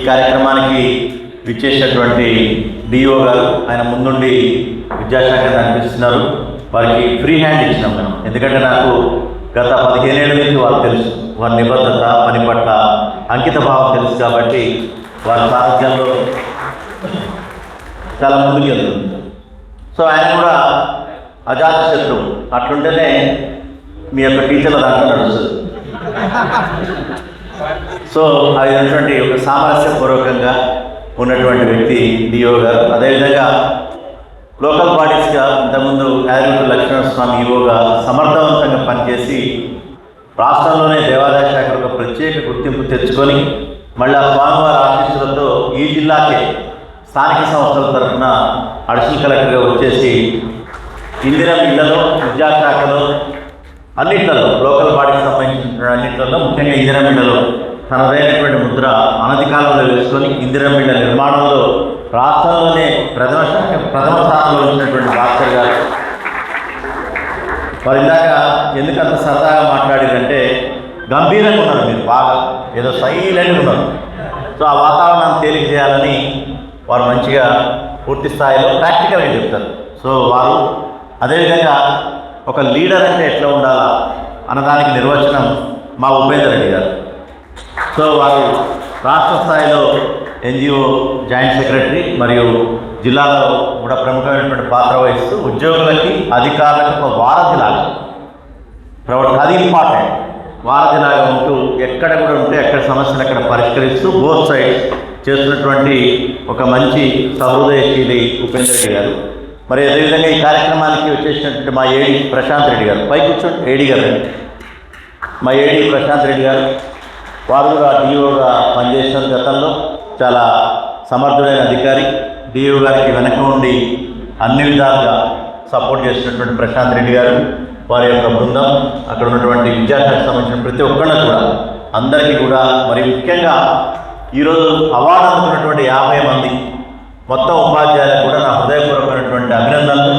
ఈ కార్యక్రమానికి విచ్చేసినటువంటి డిఓ గారు ఆయన ముందుండి విద్యాశాఖ అనిపిస్తున్నారు వారికి ఫ్రీ హ్యాండ్ ఇచ్చినాం మనం. ఎందుకంటే నాకు గత పదిహేనేళ్ళ నుంచి వాళ్ళు తెలుసు. వారి నిబద్ధత పని పట్ల అంకిత భావం తెలుసు కాబట్టి వారి సారథ్యంలో చాలా ముందుకు వెళ్తుంది సో ఆయన కూడా అజాత శత్రువు. అట్లుంటేనే మీ యొక్క టీచర్ల దాంట్లో నడుస్తుంది. సో అది ఉన్నటువంటి ఒక సామరస్యపూర్వకంగా ఉన్నటువంటి వ్యక్తి డిఓ గారు. అదేవిధంగా లోకల్ బాడీస్గా ఇంతకుముందు యాదగిరి లక్ష్మణస్వామి ఈవోగా సమర్థవంతంగా పనిచేసి రాష్ట్రంలోనే దేవాదాయ శాఖ ఒక ప్రత్యేక గుర్తింపు తెచ్చుకొని మళ్ళీ ఆ స్వామివారి ఆశీస్సులతో ఈ జిల్లాకే స్థానిక సంస్థల తరఫున అడిషనల్ కలెక్టర్గా వచ్చేసి ఇందిరా ఇళ్ళలో విద్యాశాఖలో అన్నిట్లలో లోకల్ బాడీకి సంబంధించిన అన్నిట్లలో ముఖ్యంగా ఇందిరమిళ్ళలో తనదైనటువంటి ముద్ర అనతి కాలంలో వేసుకొని ఇందిరమిళ్ళ నిర్మాణంలో రాష్ట్రంలోనే ప్రథమ శాఖ ప్రథమ స్థానంలో ఉన్నటువంటి భాస్కర్ గారు. వారు ఇందాక ఎందుకంత సరదాగా మాట్లాడిందంటే గంభీరంగా ఉన్నారు మీరు బాగా ఏదో సైలెంట్గా ఉన్నారు. సో ఆ వాతావరణాన్ని తేలిక చేయాలని వారు మంచిగా పూర్తి స్థాయిలో ప్రాక్టికల్గా చెప్తారు. సో వారు అదేవిధంగా ఒక లీడర్ అంటే ఎట్లా ఉండాలా అన్నదానికి నిర్వచనం మా ఉపేందర్ రెడ్డి గారు. సో వారు రాష్ట్ర స్థాయిలో ఎన్జిఓ జాయింట్ సెక్రటరీ మరియు జిల్లాలో కూడా ప్రముఖమైనటువంటి పాత్ర వహిస్తూ ఉద్యోగులకి అధికారులకు ఒక వారధిలాగా ప్రవర్త అది ఇంపార్టెంట్. వారధిలాగా ఉంటూ ఎక్కడ కూడా ఉంటే ఎక్కడ సమస్యలు అక్కడ పరిష్కరిస్తూ బోత్ సైడ్ చేస్తున్నటువంటి ఒక మంచి సహృదయశీలి ఉపేంద్ర రెడ్డి గారు. మరి అదేవిధంగా ఈ కార్యక్రమానికి వచ్చేసినటువంటి మా ఏడి ప్రశాంత్ రెడ్డి గారు. పై కూర్చోండి. ఏడి గారు. మా ఏడి ప్రశాంత్ రెడ్డి గారు. వారు కూడా డిఓగా పనిచేసిన గతంలో చాలా సమర్థుడైన అధికారి డిఓ గారికి వెనక ఉండి అన్ని విధాలుగా సపోర్ట్ చేసినటువంటి ప్రశాంత్ రెడ్డి గారు వారి యొక్క బృందం అక్కడ ఉన్నటువంటి విద్యాశాఖకు సంబంధించిన ప్రతి ఒక్కళ్ళకు కూడా అందరికీ కూడా మరి ముఖ్యంగా ఈరోజు అవార్డు అందుకున్నటువంటి యాభై మంది మొత్తం ఉపాధ్యాయులకు కూడా నా హృదయపూర్వకమైనటువంటి అభినందనలు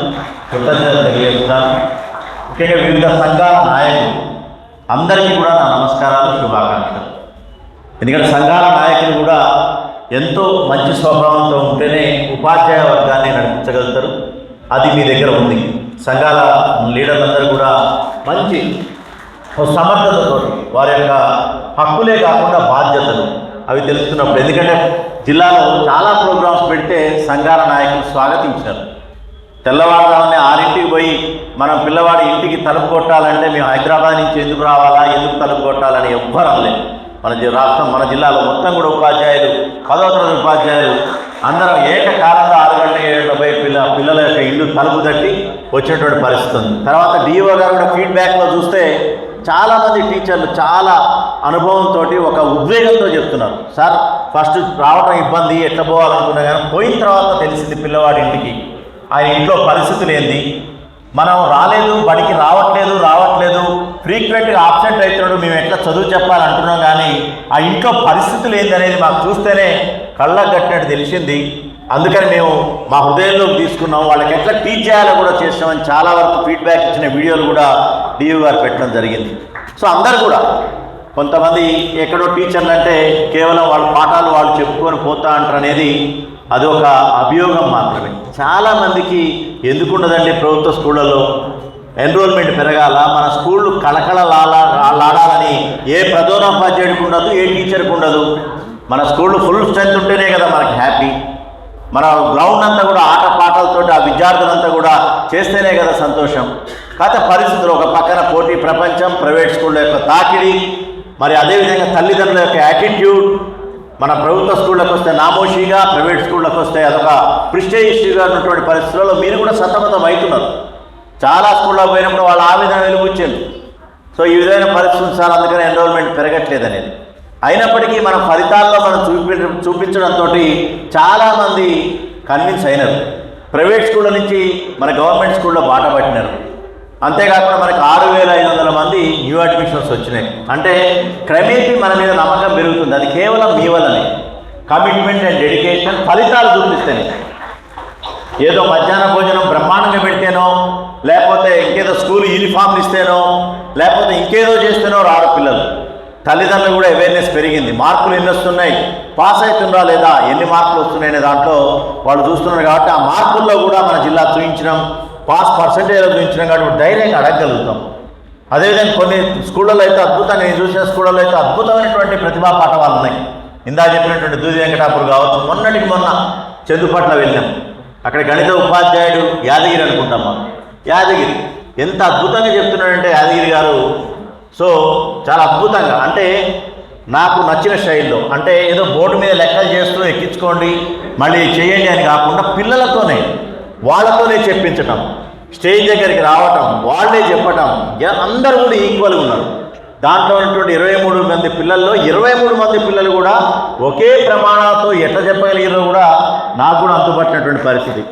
కృతజ్ఞతలు తెలియజేస్తున్నాను. ముఖ్యంగా వివిధ సంఘాల నాయకులు అందరికీ కూడా నా నమస్కారాలు శుభాకాంక్షలు. ఎందుకంటే సంఘాల నాయకులు కూడా ఎంతో మంచి స్వభావంతో ఉంటేనే ఉపాధ్యాయ వర్గాన్ని నడిపించగలుగుతారు. అది మీ దగ్గర ఉంది. సంఘాల లీడర్లందరూ కూడా మంచి సమర్థతతో వారి యొక్క హక్కులే కాకుండా బాధ్యతలు అవి తెలుస్తున్నప్పుడు ఎందుకంటే జిల్లాలో చాలా ప్రోగ్రామ్స్ పెడితే సంఘాల నాయకులు స్వాగతించారు. తెల్లవారుజామునే ఆరింటికి పోయి మనం పిల్లవాడి ఇంటికి తలుపు కొట్టాలంటే మేము హైదరాబాద్ నుంచి ఎందుకు రావాలా ఎందుకు తలుపు కొట్టాలని ఎవ్వరం లేదు. మన రాష్ట్రం మన జిల్లాలో మొత్తం కూడా ఉపాధ్యాయులు పదవ తరగతి ఉపాధ్యాయులు అందరం ఏకకాలంలో ఆరు గంటల ఏడు పిల్ల పిల్లల యొక్క ఇల్లు తలుపు తట్టి వచ్చేటువంటి పరిస్థితి ఉంది. తర్వాత డిఓ గారు కూడా ఫీడ్బ్యాక్లో చూస్తే చాలామంది టీచర్లు చాలా అనుభవంతో ఒక ఉద్వేగంతో చెప్తున్నారు. సార్ ఫస్ట్ రావటం ఇబ్బంది ఎట్లా పోవాలనుకున్నా కానీ పోయిన తర్వాత తెలిసింది పిల్లవాడి ఇంటికి. ఆయన ఇంట్లో పరిస్థితులు ఏంది? మనం రాలేదు బడికి రావట్లేదు రావట్లేదు. ఫ్రీక్వెంట్గా ఆబ్సెంట్ అవుతున్నాడు మేము ఎట్లా చదువు చెప్పాలంటున్నాం కానీ ఆ ఇంట్లో పరిస్థితులు ఏంది మాకు చూస్తేనే కళ్ళకు కట్టినట్టు తెలిసింది. అందుకని మేము మా హృదయంలోకి తీసుకున్నాం. వాళ్ళకి ఎట్లా టీచ్ చేయాలో కూడా చేసామని చాలా వరకు ఫీడ్బ్యాక్ ఇచ్చిన వీడియోలు కూడా డియూ గారు పెట్టడం జరిగింది. సో అందరు కూడా కొంతమంది ఎక్కడో టీచర్లు అంటే కేవలం వాళ్ళ పాఠాలు వాళ్ళు చెప్పుకొని పోతా అంటారు అనేది అది ఒక అభియోగం మాత్రమే. చాలామందికి ఎందుకు ఉండదండి ప్రభుత్వ స్కూళ్ళలో? ఎన్రోల్మెంట్ పెరగాల? మన స్కూళ్ళు కళకళలాడాలని ఏ ప్రధానోపాధ్యాయుడికి ఉండదు ఏ టీచర్కి ఉండదు. మన స్కూళ్ళు ఫుల్ స్ట్రెంత్ ఉంటేనే కదా మనకి హ్యాపీ. మన గ్రౌండ్ అంతా కూడా ఆట పాటలతో ఆ విద్యార్థులంతా కూడా చేస్తేనే కదా సంతోషం. కాకపోతే పరిస్థితులు ఒక పక్కన పోటీ ప్రపంచం ప్రైవేట్ స్కూళ్ళ యొక్క తాకిడి మరి అదేవిధంగా తల్లిదండ్రుల యొక్క యాటిట్యూడ్ మన ప్రభుత్వ స్కూళ్ళకి వస్తే నామోషిగా ప్రైవేట్ స్కూళ్ళకి వస్తే అదొక ప్రిస్టేజ్ ఉన్నటువంటి పరిస్థితుల్లో మీరు కూడా సతమతం అవుతున్నారు చాలా స్కూళ్ళకు పోయినప్పుడు వాళ్ళ ఆవేదన వెలుగుచ్చారు సో ఈ విధమైన పరిస్థితులు సార్ అందుకని ఎన్రోల్మెంట్ పెరగట్లేదు అనేది అయినప్పటికీ మన ఫలితాల్లో మనం చూపి చూపించడంతో చాలామంది కన్విన్స్ అయినారు. ప్రైవేట్ స్కూళ్ళ నుంచి మన గవర్నమెంట్ స్కూల్లో బాట పట్టినారు. అంతేకాకుండా మనకి ఆరు వేల ఐదు వందల మంది న్యూ అడ్మిషన్స్ వచ్చినాయి. అంటే క్రమేపీ మన మీద నమ్మకం పెరుగుతుంది. అది కేవలం మీ వల్లనే కమిట్మెంట్ అండ్ డెడికేషన్ ఫలితాలు చూపిస్తాయి ఏదో మధ్యాహ్న భోజనం బ్రహ్మాండంగా పెడితేనో లేకపోతే ఇంకేదో స్కూల్ యూనిఫామ్లు ఇస్తేనో లేకపోతే ఇంకేదో చేస్తేనో రారు పిల్లలు. తల్లిదండ్రులు కూడా అవేర్నెస్ పెరిగింది. మార్కులు ఎన్ని వస్తున్నాయి? పాస్ అవుతుందా లేదా? ఎన్ని మార్కులు వస్తున్నాయనే దాంట్లో వాళ్ళు చూస్తున్నారు కాబట్టి ఆ మార్కుల్లో కూడా మన జిల్లా చూపించడం పాస్ పర్సంటేజ్ గురించిన కాబట్టి ధైర్యంగా అడగగలుగుతాం. అదేవిధంగా కొన్ని స్కూళ్ళలో అయితే అద్భుతంగా నేను చూసిన స్కూళ్ళలో అయితే అద్భుతమైనటువంటి ప్రతిభా పాఠవాలు ఉన్నాయి. ఇందా చెప్పినటువంటి దూది వెంకటాపూర్ కావచ్చు మొన్నటికి మొన్న చందుపట్ల వెళ్ళాం. అక్కడ గణిత ఉపాధ్యాయుడు యాదగిరి అనుకుంటాం మనం. యాదగిరి ఎంత అద్భుతంగా చెప్తున్నాడంటే యాదగిరి గారు. సో చాలా అద్భుతంగా అంటే నాకు నచ్చిన శైలిలో అంటే ఏదో బోర్డు మీద లెక్కలు చేస్తూ ఎక్కించుకోండి మళ్ళీ చేయండి అని కాకుండా పిల్లలతోనే వాళ్ళతోనే చెప్పించటం స్టేజ్ దగ్గరికి రావటం వాళ్ళే చెప్పటం అందరూ కూడా ఈక్వల్గా ఉన్నారు. దాంట్లో ఉన్నటువంటి ఇరవై మూడు మంది పిల్లల్లో ఇరవై మూడు మంది పిల్లలు కూడా ఒకే ప్రమాణాలతో ఎట్లా చెప్పగలిగారో కూడా నాకు కూడా అంతుపట్టినటువంటి పరిస్థితి.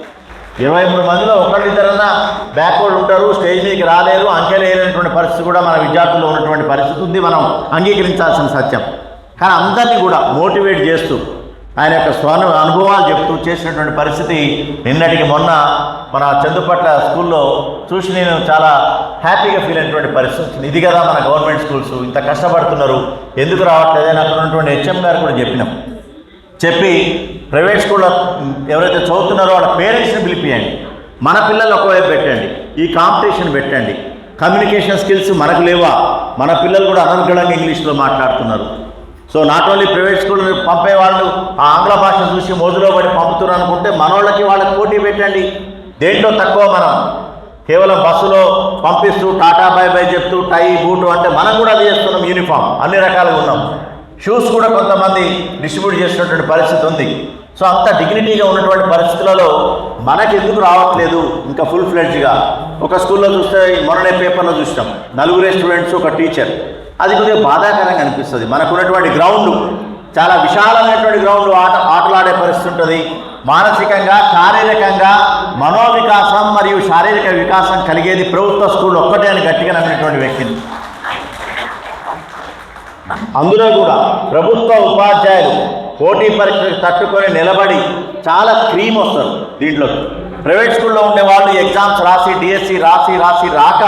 ఇరవై మూడు మందిలో ఒకళ్ళిద్దరన్నా బ్యాక్వర్డ్ ఉంటారు స్టేజ్ మీదకి రాలేరు అంకెలేనటువంటి పరిస్థితి కూడా మన విద్యార్థుల్లో ఉన్నటువంటి పరిస్థితి ఉంది మనం అంగీకరించాల్సిన సత్యం. కానీ అందరినీ కూడా మోటివేట్ చేస్తూ ఆయన యొక్క స్వను అనుభవాలు చెప్తూ చేసినటువంటి పరిస్థితి నిన్నటికి మొన్న మన చందుపట్ల స్కూల్లో చూసి నేను చాలా హ్యాపీగా ఫీల్ అయినటువంటి పరిస్థితి ఇది కదా మన గవర్నమెంట్ స్కూల్స్. ఇంత కష్టపడుతున్నారు. ఎందుకు రావట్లేదని అక్కడ ఉన్నటువంటి హెచ్ఎం గారు కూడా చెప్పినాం. చెప్పి ప్రైవేట్ స్కూల్లో ఎవరైతే చదువుతున్నారో వాళ్ళ పేరెంట్స్ని పిలిపియండి. మన పిల్లలు ఒకవైపు పెట్టండి. ఈ కాంపిటీషన్ పెట్టండి. కమ్యూనికేషన్ స్కిల్స్ మనకు లేవా? మన పిల్లలు కూడా అనర్గళంగా ఇంగ్లీష్లో మాట్లాడుతున్నారు. So not only private school పంపే వాళ్ళు ఆ ఆంగ్ల భాష చూసి మోజులో పడి పంపుతున్నారు అనుకుంటే మనోళ్ళకి వాళ్ళకి పోటీ పెట్టండి. దేంట్లో తక్కువ మనం? కేవలం బస్సులో పంపిస్తూ టాటా బై బై చెప్తూ టై బూటు అంటే మనం కూడా అది చేస్తున్నాం యూనిఫామ్ అన్ని రకాలుగా ఉన్నాం. షూస్ కూడా కొంతమంది డిస్ట్రిబ్యూట్ చేసినటువంటి పరిస్థితి ఉంది. సో అంత డిగ్నిటీగా ఉన్నటువంటి పరిస్థితులలో మనకి ఎందుకు రావట్లేదు? ఇంకా ఫుల్ ఫ్లెడ్జ్గా ఒక స్కూల్లో చూస్తే మొన్ననే పేపర్లో చూసినాం. నలుగురే స్టూడెంట్స్ ఒక టీచర్ అది కొద్దిగా బాధాకరంగా అనిపిస్తుంది. మనకున్నటువంటి గ్రౌండ్ చాలా విశాలమైనటువంటి గ్రౌండ్ ఆట ఆటలాడే పరిస్థితి ఉంటుంది. మానసికంగా శారీరకంగా మనోవికాసం మరియు శారీరక వికాసం కలిగేది ప్రభుత్వ స్కూల్ ఒక్కటే అని గట్టిగా నమ్మినటువంటి వ్యక్తిని. అందులో కూడా ప్రభుత్వ ఉపాధ్యాయులు పోటీ పరీక్షలకు తట్టుకొని నిలబడి చాలా క్రీమ్ వస్తారు దీంట్లో ప్రైవేట్ స్కూల్లో ఉండే వాళ్ళు ఎగ్జామ్స్ రాసి డిఎస్సి రాసి రాసి రాక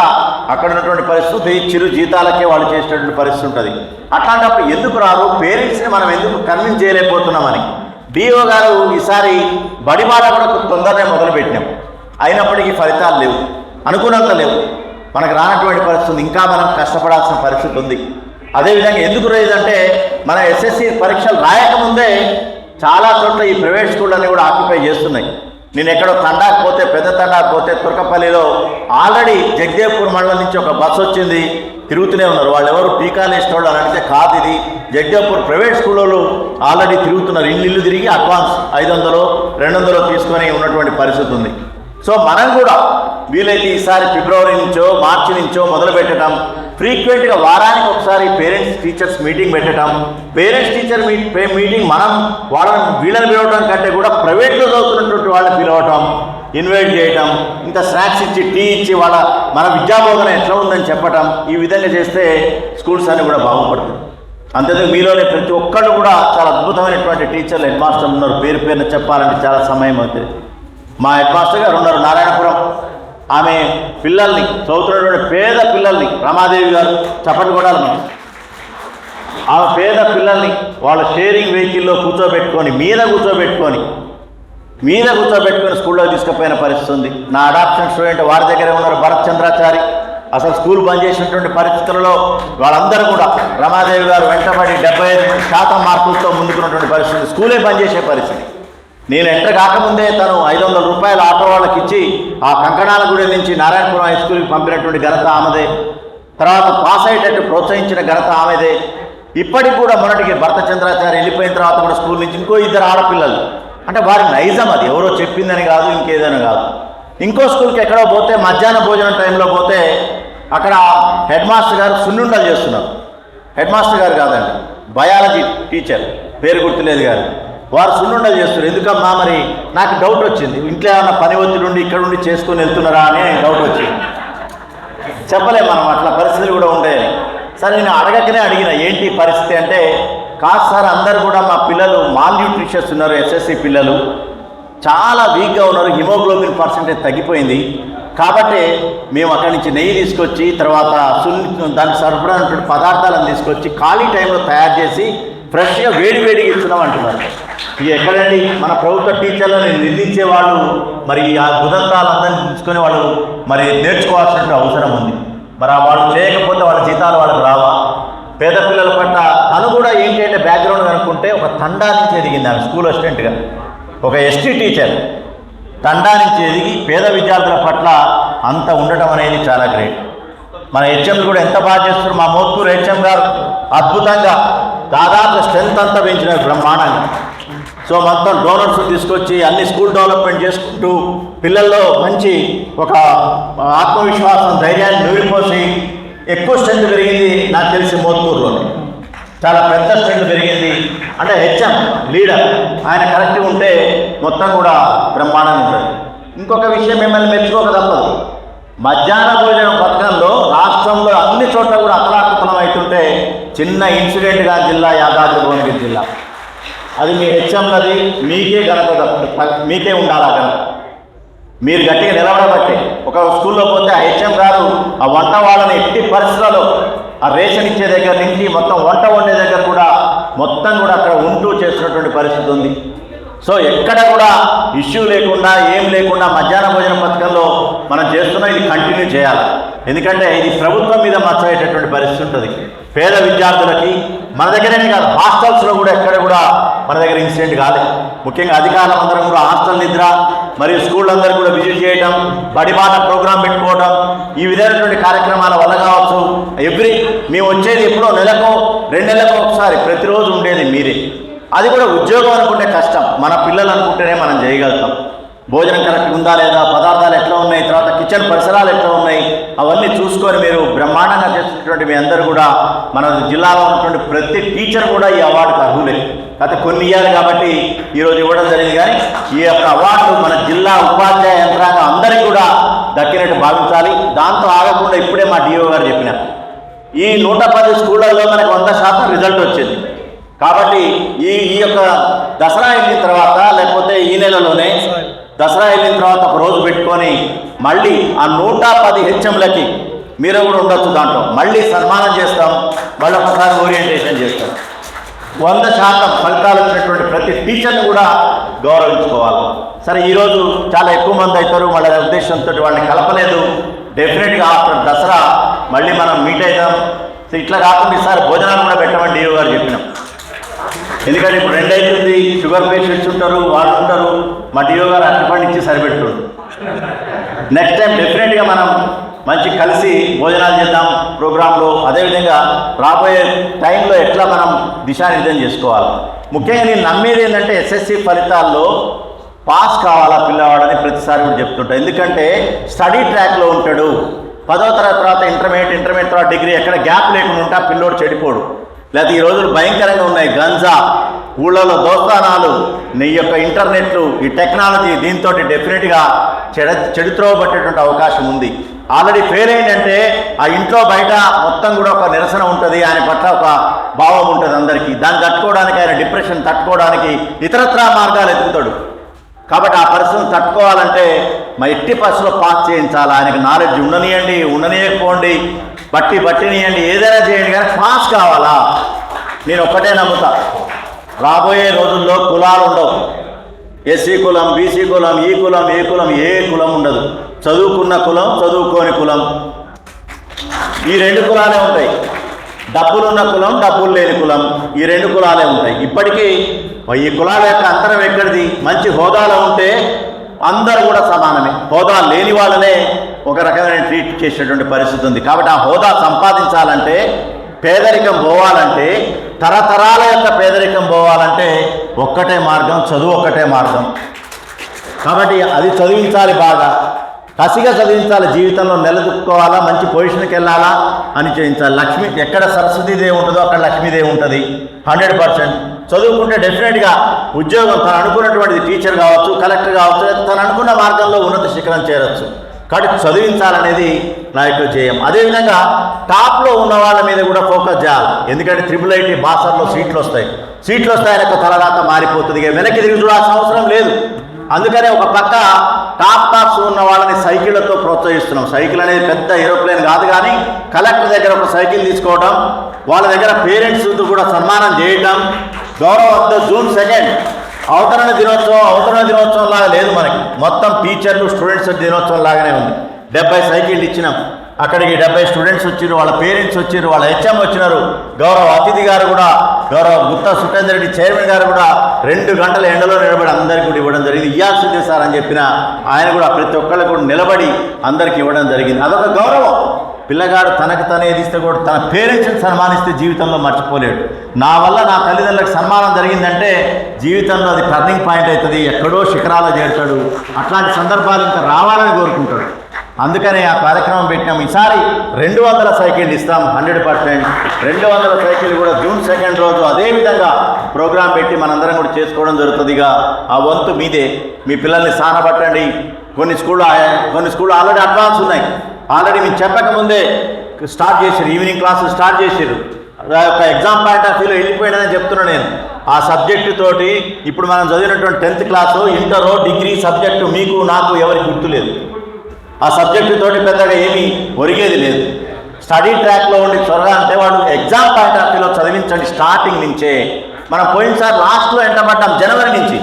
అక్కడ ఉన్నటువంటి పరిస్థితి చిరు జీతాలకే వాళ్ళు చేసేటటువంటి పరిస్థితి ఉంటుంది. అట్లాంటప్పుడు ఎందుకు రారు? పేరెంట్స్ని మనం ఎందుకు కన్విన్స్ చేయలేకపోతున్నామని. డిఓ గారు ఈసారి బడిబాట కూడా తొందరనే మొదలుపెట్టినాం. అయినప్పటికీ ఫలితాలు లేవు. అనుకున్నంత లేవు. మనకు రానటువంటి పరిస్థితి ఇంకా మనం కష్టపడాల్సిన పరిస్థితి ఉంది. అదేవిధంగా ఎందుకు లేదంటే మన ఎస్ఎస్సి పరీక్షలు రాయకముందే చాలా చోట్ల ఈ ప్రైవేట్ స్కూళ్ళని కూడా ఆక్యుపై చేస్తున్నాయి. నేను ఎక్కడో తండాకు పోతే పెద్ద తండాకు పోతే తుర్కపల్లిలో ఆల్రెడీ జగదేవ్పూర్ మండలం నుంచి ఒక బస్సు వచ్చింది. తిరుగుతూనే ఉన్నారు. వాళ్ళు ఎవరు టీకాలు వేసుకోవడం అని అడిగితే కాదు ఇది. జగదేవ్పూర్ ప్రైవేట్ స్కూల్లో ఆల్రెడీ తిరుగుతున్నారు. ఇల్లు ఇల్లు తిరిగి అడ్వాన్స్ ఐదు వందలు రెండు వందలు తీసుకొని ఉన్నటువంటి పరిస్థితి ఉంది. సో మనం కూడా వీలైతే ఈసారి ఫిబ్రవరి నుంచో మార్చి నుంచో మొదలు పెట్టడం ఫ్రీక్వెంట్గా వారానికి ఒకసారి పేరెంట్స్ టీచర్స్ మీటింగ్ పెట్టడం. పేరెంట్స్ టీచర్ మీటింగ్ మనం వాళ్ళని వీళ్ళని పిలవడం కంటే కూడా ప్రైవేట్లో చదువుతున్నటువంటి వాళ్ళని పిలవటం ఇన్వైట్ చేయటం ఇంత స్నాక్స్ ఇచ్చి టీ ఇచ్చి వాళ్ళ మన విద్యాబోధన ఎట్లా ఉందని చెప్పటం ఈ విధంగా చేస్తే స్కూల్స్ అన్ని కూడా బాగుపడుతుంది అంతేందుకు మీలోనే ప్రతి ఒక్కళ్ళు కూడా చాలా అద్భుతమైనటువంటి టీచర్లు హెడ్ మాస్టర్లు ఉన్నారు. పేరు పేరున చెప్పాలంటే చాలా సమయం అవుతుంది. మా హెడ్ మాస్టర్ గారు ఉన్నారు నారాయణపురం. ఆమె పిల్లల్ని చదువుతున్నటువంటి పేద పిల్లల్ని రమాదేవి గారు చప్పటి కొడాలి మనం. ఆమె పేద పిల్లల్ని వాళ్ళ షేరింగ్ వెహికల్లో కూర్చోబెట్టుకొని మీద కూర్చోబెట్టుకొని మీద కూర్చోబెట్టుకొని స్కూల్లో తీసుకుపోయిన పరిస్థితి ఉంది. నా అడాప్షన్ స్టూడెంట్ వారి దగ్గరే ఉన్నారు భరత్ చంద్రాచారి. అసలు స్కూల్ బంద్ చేసినటువంటి పరిస్థితులలో వాళ్ళందరూ కూడా రమాదేవి గారు వెంటబడి డెబ్బై ఐదు శాతం మార్కులతో ముందుకున్నటువంటి పరిస్థితి స్కూలే బంద్ చేసే పరిస్థితి. నేను ఎంటర్ కాకముందే తను ఐదు వందల రూపాయలు ఆటో వాళ్ళకి ఇచ్చి ఆ కంకణాల గుడి నుంచి నారాయణపురం హై స్కూల్కి పంపినటువంటి ఘనత ఆమెదే. తర్వాత పాస్ అయ్యేటట్టు ప్రోత్సహించిన ఘనత ఆమెదే. ఇప్పటికి కూడా మొన్నటికి భర్త చంద్రాచారి వెళ్ళిపోయిన తర్వాత కూడా స్కూల్ నుంచి ఇంకో ఇద్దరు ఆడపిల్లలు. అంటే వారి నైజం అది. ఎవరో చెప్పిందని కాదు ఇంకేదైనా కాదు. ఇంకో స్కూల్కి ఎక్కడో పోతే మధ్యాహ్న భోజనం టైంలో పోతే అక్కడ హెడ్ మాస్టర్ గారు సున్నుండలు చేస్తున్నారు. హెడ్ మాస్టర్ గారు కాదండి బయాలజీ టీచర్. పేరు గుర్తులేదు గారు వారు సున్నుండలు చేస్తున్నారు. ఎందుకమ్మా మరి? నాకు డౌట్ వచ్చింది. ఇంట్లో ఏమన్నా పని ఒత్తిడి నుండి ఇక్కడ ఉండి చేసుకొని వెళ్తున్నారా అని డౌట్ వచ్చింది. చెప్పలేము మనం అట్లా పరిస్థితులు కూడా ఉండే సరే నేను అడగకనే అడిగిన ఏంటి పరిస్థితి అంటే కాదు సార్ అందరు కూడా మా పిల్లలు మాల్ న్యూట్రిషన్స్ ఉన్నారు ఎస్ఎస్సి పిల్లలు. చాలా వీక్గా ఉన్నారు హిమోగ్లోబిన్ పర్సంటేజ్ తగ్గిపోయింది. కాబట్టి మేము అక్కడి నుంచి నెయ్యి తీసుకొచ్చి తర్వాత సున్ని దానికి సరిపడినటువంటి పదార్థాలను తీసుకొచ్చి ఖాళీ టైంలో తయారు చేసి ఫ్రెష్గా వేడి వేడిగా ఇస్తున్నాం అంటున్నారు. ఇక ఎక్కడండి? మన ప్రభుత్వ టీచర్లను నిందించే వాళ్ళు మరి ఆ గుదంతాలందరినీ తీసుకొని వాళ్ళు మరి నేర్చుకోవాల్సిన అవసరం ఉంది. మరి ఆ వాళ్ళు చేయకపోతే వాళ్ళ జీతాలు వాళ్ళకి రావా? పేద పిల్లల పట్ల తను కూడా ఏంటంటే బ్యాక్గ్రౌండ్ అనుకుంటే ఒక తండా నుంచి ఎదిగింది ఆమె స్కూల్ అసిస్టెంట్గా ఒక ఎస్టీ టీచర్ తండా నుంచి ఎదిగి పేద విద్యార్థుల పట్ల అంత ఉండటం అనేది చాలా గ్రేట్ మన హెచ్ఎంలు కూడా ఎంత బాగా చేస్తున్నారు? మా మోత్కూరు హెచ్ఎం గారు అద్భుతంగా దాదాపు స్ట్రెంత్ అంతా పెంచిన బ్రహ్మాండంగా సో మొత్తం డోనర్స్ తీసుకొచ్చి అన్ని స్కూల్ డెవలప్మెంట్ చేసుకుంటూ పిల్లల్లో మంచి ఒక ఆత్మవిశ్వాసం ధైర్యాన్ని నూరిపోసి ఎక్కువ స్ట్రెంత్ పెరిగింది నాకు తెలిసి మోత్కూరులోనే చాలా పెద్ద స్ట్రెంత్ పెరిగింది. అంటే హెచ్ఎం లీడర్ ఆయన కరెక్ట్గా ఉంటే మొత్తం కూడా బ్రహ్మాండంగా ఉంటుంది. ఇంకొక విషయం మిమ్మల్ని మెచ్చుకోక తప్పదు. మధ్యాహ్న భోజనం పథకంలో రాష్ట్రంలో అన్ని చోట్ల కూడా అతలాకుతలం అవుతుంటే చిన్న ఇన్సిడెంట్గా జిల్లా యాదాద్రి భువనగిరి జిల్లా. అది మీ హెచ్ఎంలది మీకే ఘనత మీకే ఉండాలా ఘనత మీరు గట్టిగా నిలబడబట్టి. ఒక స్కూల్లో పోతే ఆ హెచ్ఎం గారు ఆ వంట వాళ్ళని ఎట్టి పరిస్థితులలో ఆ రేషన్ ఇచ్చే దగ్గర నుంచి మొత్తం వంట వండే దగ్గర కూడా మొత్తం కూడా అక్కడ ఉంటూ చేస్తున్నటువంటి పరిస్థితి ఉంది. సో ఎక్కడ కూడా ఇష్యూ లేకుండా ఏం లేకుండా మధ్యాహ్న భోజన పథకంలో మనం చేస్తున్న ఇది కంటిన్యూ చేయాలి. ఎందుకంటే ఇది ప్రభుత్వం మీద మచ్చయ్యేటటువంటి పరిస్థితి ఉంటుంది. పేద విద్యార్థులకి మన దగ్గరనే కాదు హాస్టల్స్లో కూడా ఎక్కడ కూడా మన దగ్గర ఇన్సిడెంట్ కాలేదు ముఖ్యంగా అధికారులు అందరం కూడా హాస్టల్ నిద్ర మరియు స్కూల్ అందరూ కూడా విజిట్ చేయడం బడిబాట ప్రోగ్రాం పెట్టుకోవడం ఈ విధమైనటువంటి కార్యక్రమాల వల్ల కావచ్చు. ఎవ్రీ మేము వచ్చేది ఎప్పుడో నెలకో రెండు నెలలకు ఒకసారి ప్రతిరోజు అది కూడా ఉద్యోగం అనుకుంటే కష్టం. మన పిల్లలు అనుకుంటేనే మనం చేయగలుగుతాం. భోజనం కరెక్ట్ ఉందా లేదా? పదార్థాలు ఎట్లా ఉన్నాయి? తర్వాత కిచెన్ పరిసరాలు ఎట్లా ఉన్నాయి? అవన్నీ చూసుకొని మీరు బ్రహ్మాండంగా చేస్తున్నటువంటి మీ అందరూ కూడా మన జిల్లాలో ఉన్నటువంటి ప్రతి టీచర్ కూడా ఈ అవార్డుకు అర్హులే. గత కొన్ని ఇయ్యాలి కాబట్టి ఈరోజు ఇవ్వడం జరిగింది కానీ ఈ యొక్క అవార్డు మన జిల్లా ఉపాధ్యాయ యంత్రాంగం అందరికీ కూడా దక్కినట్టు భావించాలి. దాంతో ఆగకుండా ఇప్పుడే మా డిఓ గారు చెప్పినారు. ఈ నూట పది స్కూళ్ళల్లో మనకు వంద శాతం రిజల్ట్ వచ్చింది. కాబట్టి ఈ ఈ యొక్క దసరా వెళ్ళిన తర్వాత లేకపోతే ఈ నెలలోనే దసరా వెళ్ళిన తర్వాత ఒక రోజు పెట్టుకొని మళ్ళీ ఆ నూట పది హెచ్ఎంలకి మీరు కూడా ఉండొచ్చు దాంట్లో. మళ్ళీ సన్మానం చేస్తాం మళ్ళీ ఒకసారి ఓరియంటేషన్ చేస్తాం. వంద శాతం ఫలితాలు ఉన్నటువంటి ప్రతి టీచర్ని కూడా గౌరవించుకోవాలి. సరే ఈరోజు చాలా ఎక్కువ మంది అవుతారు వాళ్ళ ఉద్దేశంతో వాళ్ళని కలపలేదు. డెఫినెట్గా ఆఫ్టర్ దసరా మళ్ళీ మనం మీట్ అవుతాం సో ఇట్లా కాకుండా ఈసారి భోజనాలు కూడా పెట్టమని డిఓ గారు చెప్పినాం. ఎందుకంటే ఇప్పుడు రెండు అవుతుంది షుగర్ పేషెంట్స్ ఉంటారు వాళ్ళు ఉంటారు మా డిఓ గారు అరటిపండు ఇచ్చి సరిపెట్టారు నెక్స్ట్ టైం డెఫినెట్గా మనం మంచి కలిసి భోజనాలు చేద్దాం ప్రోగ్రాంలో. అదేవిధంగా రాబోయే టైంలో ఎట్లా మనం దిశానిర్దేశం చేసుకోవాలి? ముఖ్యంగా నేను నమ్మేది ఏంటంటే ఎస్ఎస్సి ఫలితాల్లో పాస్ కావాలా పిల్లవాడని ప్రతిసారి కూడా చెప్తుంటా. ఎందుకంటే స్టడీ ట్రాక్లో ఉంటాడు. పదో తరగతి తర్వాత ఇంటర్మీడియట్ ఇంటర్మీడియట్ తర్వాత డిగ్రీ ఎక్కడ గ్యాప్ లేకుండా ఉంటే ఆ పిల్లోడు చెడిపోడు. లేకపోతే ఈ రోజులు భయంకరంగా ఉన్నాయి. గంజా ఊళ్ళలో దోస్తానాలు నీ యొక్క ఇంటర్నెట్లు ఈ టెక్నాలజీ దీంతో డెఫినెట్గా చెడ చెడుత్రోబట్టేటువంటి అవకాశం ఉంది. ఆల్రెడీ ఫెయిల్ అయిందంటే ఆ ఇంట్లో బయట మొత్తం కూడా ఒక నిరసన ఉంటుంది. ఆయన పట్ల ఒక భావం ఉంటుంది అందరికీ. దాన్ని తట్టుకోవడానికి ఆయన డిప్రెషన్ తట్టుకోవడానికి ఇతరత్రా మార్గాలు ఎదుగుతాడు. కాబట్టి ఆ పరిస్థితిని తట్టుకోవాలంటే మా ఎట్టి పరిస్థితుల్లో పాస్ చేయించాలి? ఆయనకు నాలెడ్జ్ ఉండనియండి ఉండనియకపోండి. బట్టి బట్టినియండి ఏదైనా చేయండి కానీ పాస్ కావాలా? నేను ఒక్కటే నమ్ముతా. రాబోయే రోజుల్లో కులాలు ఉండవు. ఎస్సీ కులం బీసీ కులం ఈ కులం ఏ కులం ఏ కులం ఉండదు. చదువుకున్న కులం చదువుకోని కులం. ఈ రెండు కులాలే ఉంటాయి. డబ్బులున్న కులం డబ్బులు లేని కులం. ఈ రెండు కులాలే ఉంటాయి. ఇప్పటికీ ఈ కులాల యొక్క అంతరం ఎక్కడిది? మంచి హోదాలో ఉంటే అందరూ కూడా సమానమే. హోదా లేని వాళ్ళనే ఒక రకమైన ట్రీట్ చేసేటువంటి పరిస్థితి ఉంది. కాబట్టి ఆ హోదా సంపాదించాలంటే పేదరికం పోవాలంటే తరతరాల యొక్క పేదరికం పోవాలంటే ఒక్కటే మార్గం చదువు ఒక్కటే మార్గం. కాబట్టి అది చదివించాలి బాగా. కసిగా చదివించాలి జీవితంలో నిలదొక్కోవాలా మంచి పొజిషన్కి వెళ్ళాలా అని చేయించాలి. లక్ష్మి ఎక్కడ సరస్వతీదేవి ఉంటుందో అక్కడ లక్ష్మీదేవి ఉంటుంది. Hundred percent. చదువుకుంటే డెఫినెట్గా ఉద్యోగం తను అనుకున్నటువంటిది టీచర్ కావచ్చు కలెక్టర్ కావచ్చు తను అనుకున్న మార్గంలో ఉన్నత శిఖరం చేరొచ్చు. కాబట్టి చదివించాలనేది నా యొక్క ధ్యేయం. అదేవిధంగా టాప్లో ఉన్న వాళ్ళ మీద కూడా ఫోకస్ చేయాలి. ఎందుకంటే ట్రిపుల్ ఐటీ బాసర్లో సీట్లు వస్తాయి. సీట్లు వస్తాయని యొక్క తలరాత మారిపోతుంది. ఇక వెనక్కి తిరిగి చూడాల్సిన అవసరం లేదు. అందుకనే ఒక పక్క టాప్ టాప్స్ ఉన్న వాళ్ళని సైకిళ్ళతో ప్రోత్సహిస్తున్నాం. సైకిల్ అనేది పెద్ద ఏరోప్లేన్ కాదు కానీ కలెక్టర్ దగ్గర ఒక సైకిల్ తీసుకోవడం వాళ్ళ దగ్గర పేరెంట్స్ కూడా సన్మానం చేయటం గౌరవ జూన్ సెకండ్ అవతరణ దినోత్సవం అవతరణ దినోత్సవం లాగా లేదు మనకి. మొత్తం టీచర్లు స్టూడెంట్స్ దినోత్సవం లాగానే ఉంది. డెబ్బై సైకిళ్ళు ఇచ్చినాం. అక్కడికి డెబ్బై స్టూడెంట్స్ వచ్చారు వాళ్ళ పేరెంట్స్ వచ్చారు వాళ్ళ హెచ్ఎం వచ్చినారు. గౌరవ అతిథి గారు కూడా గౌరవ గుత్తా సుఖేందర్ రెడ్డి చైర్మన్ గారు కూడా రెండు గంటల ఎండలో నిలబడి అందరికీ కూడా ఇవ్వడం జరిగింది. ఇయ్యాల్సిందే సార్ అని చెప్పిన ఆయన కూడా ప్రతి ఒక్కళ్ళు కూడా నిలబడి అందరికీ ఇవ్వడం జరిగింది. అదొక గౌరవం. పిల్లగాడు తనకు తనే ఇస్తే కూడా తన పేరెంట్స్ని సన్మానిస్తే జీవితంలో మర్చిపోలేడు. నా వల్ల నా తల్లిదండ్రులకు సన్మానం జరిగిందంటే జీవితంలో అది టర్నింగ్ పాయింట్ అవుతుంది ఎక్కడో శిఖరాలు చేరుతాడు. అట్లాంటి సందర్భాలు ఇంకా రావాలని కోరుకుంటాడు. అందుకనే ఆ కార్యక్రమం పెట్టినాం. ఈసారి రెండు వందల సైకిల్ ఇస్తాం హండ్రెడ్ పర్సెంట్. రెండు వందల సైకిల్ కూడా జూన్ సెకండ్ రోజు అదే విధంగా ప్రోగ్రాం పెట్టి మనందరం కూడా చేసుకోవడం జరుగుతుందిగా ఆ వంతు మీదే. మీ పిల్లల్ని సానబట్టండి కొన్ని స్కూళ్ళు కొన్ని స్కూళ్ళు ఆల్రెడీ అడ్వాన్స్ ఉన్నాయి. ఆల్రెడీ మీరు చెప్పకముందే స్టార్ట్ చేశారు ఈవినింగ్ క్లాసులు స్టార్ట్ చేశారు. ఒక ఎగ్జామ్ పాయింట్ ఆఫ్ వ్యూలో వెళ్ళిపోయాడని చెప్తున్నాను నేను. ఆ సబ్జెక్టు తోటి ఇప్పుడు మనం చదివినటువంటి టెన్త్ క్లాసు ఇంటరో డిగ్రీ సబ్జెక్టు మీకు నాకు ఎవరికి గుర్తులేదు. ఆ సబ్జెక్టు తోటి పెద్దగా ఏమీ ఒరిగేది లేదు. స్టడీ ట్రాక్లో ఉండి చదవాలంటే అంటే వాడు ఎగ్జామ్ పాయింట్ ఆఫ్ వ్యూలో చదివించండి స్టార్టింగ్ నుంచే. మనం పోయినసారి లాస్ట్లో ఎంటబడ్డాం జనవరి నుంచి.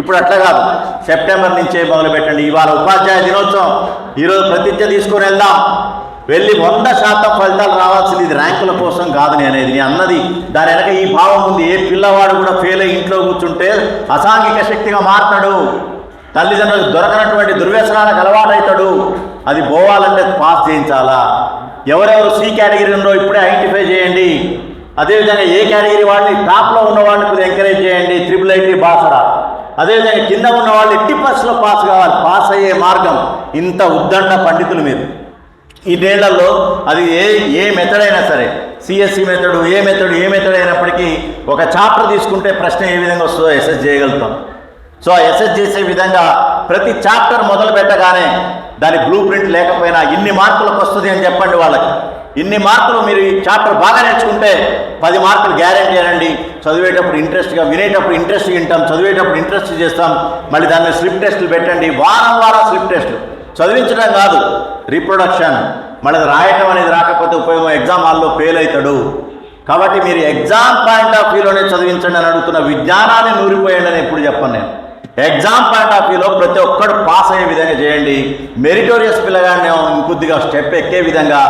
ఇప్పుడు అట్లా కాదు. సెప్టెంబర్ నుంచే మొదలు పెట్టండి ఇవాళ ఉపాధ్యాయ దినోత్సవం. ఈరోజు ప్రతిజ్ఞ తీసుకొని వెళ్దాం. వెళ్ళి వంద శాతం ఫలితాలు రావాల్సింది ఇది ర్యాంకుల కోసం కాదు నేనేది అనేది నేను అన్నది. దాని వెనక ఈ భావం ఉంది. ఏ పిల్లవాడు కూడా ఫెయిల్ అయ్యి ఇంట్లో కూర్చుంటే అసాంఘిక శక్తిగా మారుతాడు. తల్లిదండ్రులకు దొరకనటువంటి దుర్వ్యసనాలకు అలవాటవుతాడు అది పోవాలంటే పాస్ చేయించాలా? ఎవరెవరు సి కేటగిరీ ఉన్నో ఇప్పుడే ఐడెంటిఫై చేయండి. అదేవిధంగా ఏ కేటగిరీ వాళ్ళని టాప్లో ఉన్న వాళ్ళని కొద్దిగా ఎంకరేజ్ చేయండి. Triple IT Basara. అదేవిధంగా కింద ఉన్న వాళ్ళు ఎట్టి పరిస్థితుల్లో పాస్ కావాలి. పాస్ అయ్యే మార్గం ఇంత ఉద్దండ పండితులు మీరు ఈ నేళ్ళలో అది ఏ ఏ మెథడ్ అయినా సరే సిఎస్సి మెథడ్ ఏ మెథడ్ ఏ మెథడ్ అయినప్పటికీ ఒక చాప్టర్ తీసుకుంటే ప్రశ్న ఏ విధంగా వస్తుందో ఎస్ఎస్ చేయగలుగుతాం. సో ఆ ఎస్ఎస్ చేసే విధంగా ప్రతి చాప్టర్ మొదలు పెట్టగానే దాని బ్లూ ప్రింట్ లేకపోయినా ఇన్ని మార్కులకు వస్తుంది అని చెప్పండి వాళ్ళకి. ఇన్ని మార్కులు మీరు ఈ చాప్టర్ బాగా నేర్చుకుంటే పది మార్కులు గ్యారెంటీ అనండి. చదివేటప్పుడు ఇంట్రెస్ట్గా వినేటప్పుడు ఇంట్రెస్ట్ వింటాం. చదివేటప్పుడు ఇంట్రెస్ట్ చేస్తాం. మళ్ళీ దాన్ని స్లిప్ టెస్టులు పెట్టండి. వారం వారం స్లిప్ టెస్టులు చదివించడం కాదు రీప్రొడక్షన్ మళ్ళీ రాయటం అనేది రాకపోతే ఉపయోగం ఎగ్జామ్ హాల్లో ఫెయిల్ అవుతాడు. కాబట్టి మీరు ఎగ్జామ్ పాయింట్ ఆఫ్ వ్యూలోనే చదివించండి అని అడుగుతున్న విజ్ఞానాన్ని నూరిపోయండి అని ఎప్పుడు చెప్పను నేను. ఎగ్జామ్ పాయింట్ ఆఫ్ వ్యూలో ప్రతి ఒక్కడు పాస్ అయ్యే విధంగా చేయండి. మెరిటోరియస్ పిల్లగాడిని కొద్దిగా స్టెప్ ఎక్కే విధంగా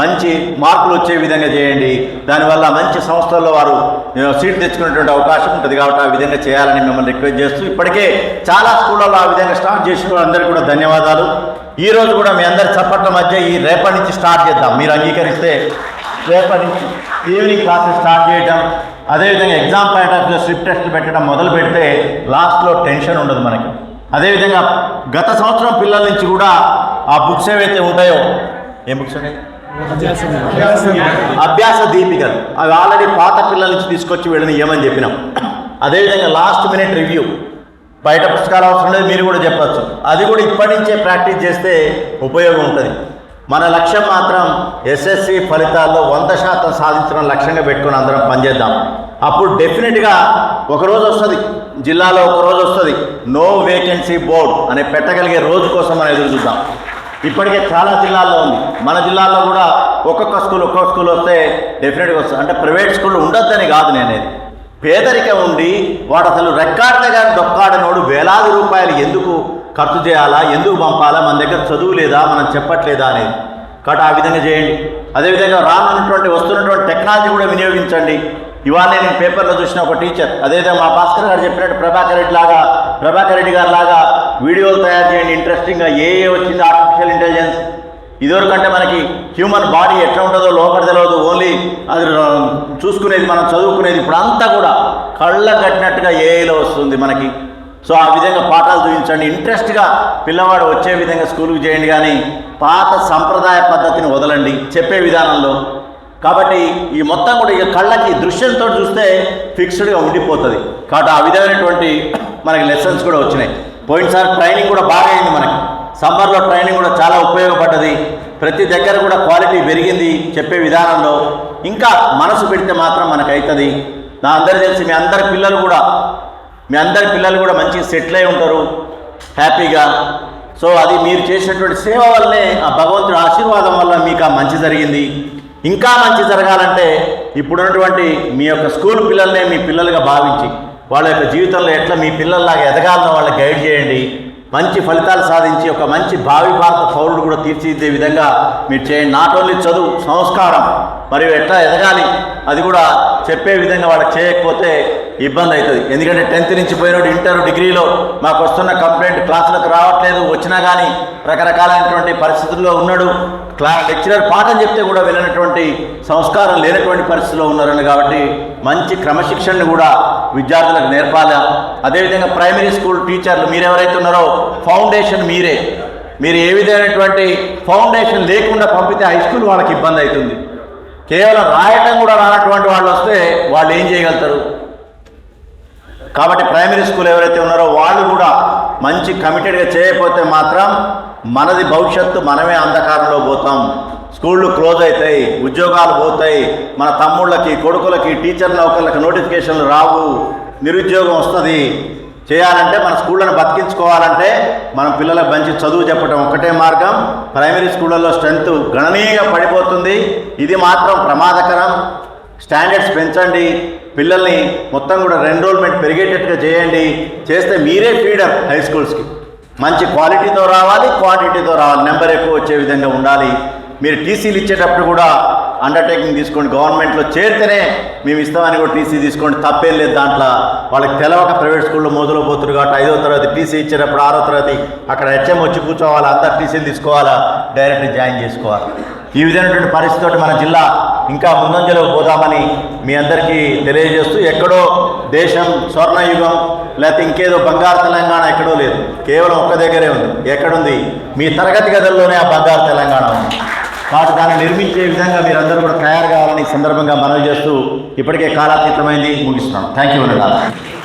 మంచి మార్కులు వచ్చే విధంగా చేయండి. దానివల్ల మంచి సంస్థల్లో వారు సీట్ తెచ్చుకునేటువంటి అవకాశం ఉంటుంది కాబట్టి ఆ విధంగా చేయాలని మిమ్మల్ని రిక్వెస్ట్ చేస్తూ ఇప్పటికే చాలా స్కూళ్ళలో ఆ విధంగా స్టార్ట్ చేసిన అందరికీ కూడా ధన్యవాదాలు. ఈ రోజు కూడా మీ అందరి చప్పట్ల మధ్య ఈ రేపటి నుంచి స్టార్ట్ చేద్దాం. మీరు అంగీకరిస్తే రేపటి నుంచి ఈవినింగ్ క్లాసెస్ స్టార్ట్ చేయడం అదేవిధంగా ఎగ్జామ్ ప్యాటర్న్లో ఆఫ్ స్లిప్ టెస్ట్ పెట్టడం మొదలు పెడితే లాస్ట్లో టెన్షన్ ఉండదు మనకి. అదేవిధంగా గత సంవత్సరం పిల్లల నుంచి కూడా ఆ బుక్స్ ఏవైతే ఉంటాయో ఏం బుక్స్ ఉన్నాయి అభ్యాస దీపికలు. అవి ఆల్రెడీ పాత పిల్లల నుంచి తీసుకొచ్చి వీళ్ళని ఏమని చెప్పినాం. అదేవిధంగా లాస్ట్ మినిట్ రివ్యూ బయట పుస్తకాలు అవసరం లేదు మీరు కూడా చెప్పచ్చు. అది కూడా ఇప్పటి నుంచే ప్రాక్టీస్ చేస్తే ఉపయోగం ఉంటుంది. మన లక్ష్యం మాత్రం ఎస్ఎస్సి ఫలితాల్లో వంద శాతం సాధించడం లక్ష్యంగా పెట్టుకుని అందరం పనిచేద్దాం. అప్పుడు డెఫినెట్గా ఒకరోజు వస్తుంది జిల్లాలో ఒక రోజు వస్తుంది నో వేకెన్సీ బోర్డ్ అనే పెట్టగలిగే రోజు కోసం మనం ఎదురు చూద్దాం. ఇప్పటికే చాలా జిల్లాల్లో ఉంది. మన జిల్లాలో కూడా ఒక్కొక్క స్కూల్ ఒక్కొక్క స్కూల్ వస్తే డెఫినెట్గా వస్తుంది. అంటే ప్రైవేట్ స్కూల్ ఉండొద్దని కాదు నేనేది. పేదరికం ఉండి వాడు అసలు రెక్కాడితే కానీ దొక్కాడనోడు వేలాది రూపాయలు ఎందుకు ఖర్చు చేయాలా? ఎందుకు పంపాలా? మన దగ్గర చదువు లేదా? మనం చెప్పట్లేదా అనేది. కాబట్టి ఆ విధంగా చేయండి. అదేవిధంగా రానున్నటువంటి వస్తున్నటువంటి టెక్నాలజీ కూడా వినియోగించండి. ఇవాళ నేను పేపర్లో చూసిన ఒక టీచర్. అదేవిధంగా మా భాస్కర్ గారు చెప్పినట్టు ప్రభాకర్ రెడ్డి లాగా ప్రభాకర్ రెడ్డి గారు లాగా వీడియోలు తయారు చేయండి. ఇంట్రెస్టింగ్గా ఏ ఏ వచ్చింది ఆర్టిఫిషియల్ ఇంటెలిజెన్స్ ఇదివరకంటే మనకి హ్యూమన్ బాడీ ఎట్లా ఉంటుందో లోపల తెలియదు ఓన్లీ అది చూసుకునేది మనం చదువుకునేది ఇప్పుడు అంతా కూడా కళ్ళ కట్టినట్టుగా ఏఐలో వస్తుంది మనకి. సో ఆ విధంగా పాఠాలు చూపించండి. ఇంట్రెస్ట్గా పిల్లవాడు వచ్చే విధంగా స్కూల్కి చేయండి కానీ పాత సంప్రదాయ పద్ధతిని వదలండి. చెప్పే విధానంలో. కాబట్టి ఈ మొత్తం కూడా ఇక కళ్ళకి దృశ్యంతో చూస్తే ఫిక్స్డ్గా ఉండిపోతుంది. కాబట్టి ఆ విధమైనటువంటి మనకి లెసన్స్ కూడా వచ్చినాయి. పోయినసారి ట్రైనింగ్ కూడా బాగా అయింది మనకి. సమ్మర్లో ట్రైనింగ్ కూడా చాలా ఉపయోగపడ్డది. ప్రతి దగ్గర కూడా క్వాలిటీ పెరిగింది చెప్పే విధానంలో. ఇంకా మనసు పెడితే మాత్రం మనకు అవుతుంది నా అందరు తెలిసి మీ అందరి పిల్లలు కూడా మీ అందరి పిల్లలు కూడా మంచిగా సెటిల్ అయి ఉంటారు హ్యాపీగా. సో అది మీరు చేసినటువంటి సేవ వల్లనే ఆ భగవంతుడి ఆశీర్వాదం వల్ల మీకు ఆ మంచి జరిగింది. ఇంకా మంచి జరగాలంటే ఇప్పుడున్నటువంటి మీ యొక్క స్కూల్ పిల్లల్నే మీ పిల్లలుగా భావించి వాళ్ళ యొక్క జీవితంలో ఎట్లా మీ పిల్లల్లాగా ఎదగాలనో వాళ్ళకి గైడ్ చేయండి. మంచి ఫలితాలు సాధించి ఒక మంచి భావి భారత పౌరుడు కూడా తీర్చిదిద్దే విధంగా మీరు చేయండి. నాట్ ఓన్లీ చదువు సంస్కారం. మరియు ఎట్లా ఎదగాలి అది కూడా చెప్పే విధంగా వాళ్ళకి చేయకపోతే ఇబ్బంది అవుతుంది. ఎందుకంటే టెన్త్ నుంచి పోయినోడు ఇంటర్ డిగ్రీలో మాకు వస్తున్న కంప్లైంట్ క్లాసులకు రావట్లేదు. వచ్చినా కానీ రకరకాలైనటువంటి పరిస్థితుల్లో ఉన్నాడు. క్లా లెక్చరర్ పాఠం చెప్తే కూడా వెళ్ళినటువంటి సంస్కారం లేనటువంటి పరిస్థితిలో ఉన్నారని కాబట్టి మంచి క్రమశిక్షణను కూడా విద్యార్థులకు నేర్పాలి. అదేవిధంగా ప్రైమరీ స్కూల్ టీచర్లు మీరు ఎవరైతే ఉన్నారో ఫౌండేషన్ మీరే. మీరు ఏ విధమైనటువంటి ఫౌండేషన్ లేకుండా పంపితే హై స్కూల్ వాళ్ళకి ఇబ్బంది అవుతుంది. కేవలం రాయటం కూడా రానటువంటి వాళ్ళు వస్తే వాళ్ళు ఏం చేయగలుగుతారు? కాబట్టి ప్రైమరీ స్కూల్ ఎవరైతే ఉన్నారో వాళ్ళు కూడా మంచి కమిటెడ్గా చేయకపోతే మాత్రం మనది భవిష్యత్తు మనమే అంధకారంలో పోతాం. స్కూళ్ళు క్లోజ్ అవుతాయి ఉద్యోగాలు పోతాయి మన తమ్ముళ్ళకి కొడుకులకి టీచర్ నౌకర్లకి నోటిఫికేషన్లు రావు నిరుద్యోగం వస్తుంది. చేయాలంటే మన స్కూళ్ళను బతికించుకోవాలంటే మనం పిల్లలకు మంచి చదువు చెప్పడం ఒక్కటే మార్గం. ప్రైమరీ స్కూళ్ళల్లో స్ట్రెంత్ గణనీయంగా పడిపోతుంది. ఇది మాత్రం ప్రమాదకరం. స్టాండర్డ్స్ పెంచండి. పిల్లల్ని మొత్తం కూడా ఎన్రోల్మెంట్ పెరిగేటట్టుగా చేయండి. చేస్తే మీరే ఫీడర్ హై స్కూల్స్కి. మంచి క్వాలిటీతో రావాలి క్వాంటిటీతో రావాలి. నెంబర్ ఎక్కువ వచ్చే విధంగా ఉండాలి. మీరు టీసీలు ఇచ్చేటప్పుడు కూడా అండర్టేకింగ్ తీసుకోండి. గవర్నమెంట్లో చేరితేనే మేము ఇస్తామని కూడా టీసీ తీసుకోండి. తప్పేం లేదు దాంట్లో. వాళ్ళకి తెలవక ప్రైవేట్ స్కూల్లో మొదలు పోతున్నారు కాబట్టి ఐదో తరగతి టీసీ ఇచ్చేటప్పుడు ఆరో తరగతి అక్కడ హెచ్ఎం వచ్చి కూర్చోవాలి? అందరు టీసీలు తీసుకోవాలా? డైరెక్ట్ జాయిన్ చేసుకోవాలి. ఈ విధమైనటువంటి పరిస్థితితో మన జిల్లా ఇంకా ముందంజలో పోదామని మీ అందరికీ తెలియజేస్తూ ఎక్కడో దేశం స్వర్ణయుగం లేకపోతే ఇంకేదో బంగారు తెలంగాణ ఎక్కడో లేదు. కేవలం ఒక్క దగ్గరే ఉంది. ఎక్కడుంది? మీ తరగతి గదుల్లోనే ఆ బంగారు తెలంగాణ ఉంది. కాబట్టి దాన్ని నిర్మించే విధంగా మీరందరూ కూడా తయారు కావాలని సందర్భంగా మనవి చేస్తూ ఇప్పటికే కాలాతీతమైంది. ముగిస్తున్నాను. Thank you